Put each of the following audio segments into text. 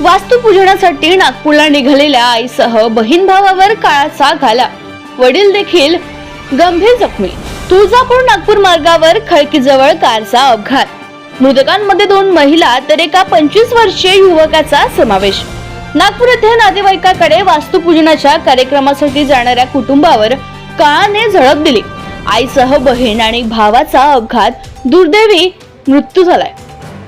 वास्तुपूजनासाठी नागपूरला निघालेल्या आईसह बहीण भावावर काळाचा घाला. वडील देखील गंभीर जखमी. तुळजापूर नागपूर मार्गावर खळकीजवळ कारचा अपघात. मृतकांमध्ये दोन महिला तर एका पंचवीस वर्षीय युवकाचा समावेश. नागपूर येथे नातेवाईकाकडे वास्तुपूजनाच्या कार्यक्रमासाठी जाणाऱ्या कुटुंबावर काळाने झळक दिली. आईसह बहीण आणि भावाचा अपघात. दुर्दैवी मृत्यू झालाय.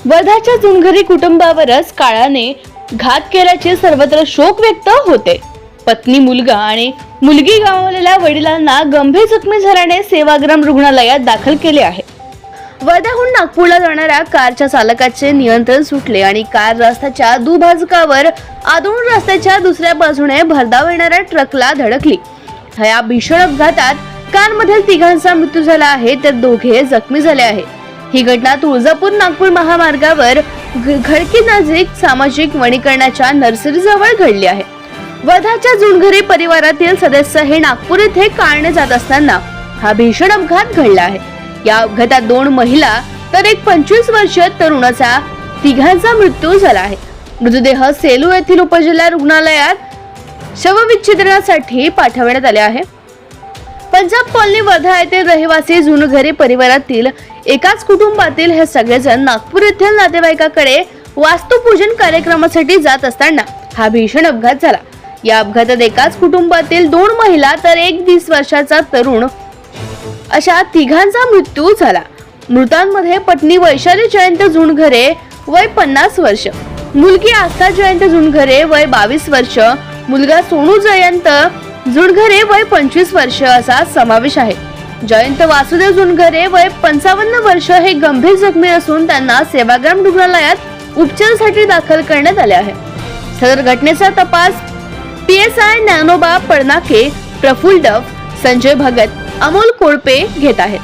वर्धाच्या जुनघरी कुटुंबावरच काळाने घात केल्याचे सर्वत्र शोक व्यक्त होते. पत्नी मुलगा आणि मुलगी गमावलेल्या वडिलांना गंभीर जखमी झाल्याने सेवाग्राम रुग्णालयात दाखल केले आहे. वर्ध्याहून नागपूरला जाणाऱ्या कारच्या चालकाचे नियंत्रण सुटले आणि कार रस्त्याच्या दुभाजकावर आदळून रस्त्याच्या दुसऱ्या बाजूने भरधाव येणाऱ्या ट्रकला धडकली. या भीषण अपघातात कारमधील तिघांचा मृत्यू झाला आहे तर दोघे जखमी झाले आहे. ही घटना तुळजापूर नागपूर महामार्गावर घडकी नजीक सामाजिक वनीकरणाच्या नर्सरीजवळ घडली आहे. वधाच्या जुनघरी परिवारातील सदस्य हे नागपूर येथे कारणे जात असताना हा भीषण अपघात घडला आहे. या अपघातात दोन महिला तर एक पंचवीस वर्षीय तरुणाचा तिघांचा मृत्यू झाला आहे. मृतदेह सेलू येथील उपजिल्हा रुग्णालयात शवविच्छेदनासाठी पाठवण्यात आले आहे. पंजाब कॉलनी वर्धा येथील रहिवासी जुनघरे परिवारातील एकाच कुटुंबातील हे सगळेजण नागपूर येथील नातेवाईकाकडे वास्तुपूजन कार्यक्रमासाठी जात असताना हा भीषण अपघात झाला. या अपघातात एकाच कुटुंबातील दोन महिला तर एक वीस वर्षाचा तरुण अशा तिघांचा मृत्यू झाला. मृतांमध्ये पत्नी वैशाली जयंत झुणघरे वय पन्नास वर्ष मुलगी आस्था जयंत झुणघरे वय बावीस वर्ष मुलगा सोनू जयंत जुणघरे वय पंचवीस वर्ष असा समावेश आहे. जयंत वासुदेव जुणघरे वय पंचावन्न वर्ष हे गंभीर जखमी असून त्यांना सेवाग्राम रुग्णालयात उपचारासाठी दाखल करण्यात आले आहे. सदर घटनेचा तपास P S I Dnyanoba Padnake Prafull Daf Sanjay Bhagat Amol Kolpe घेत आहेत.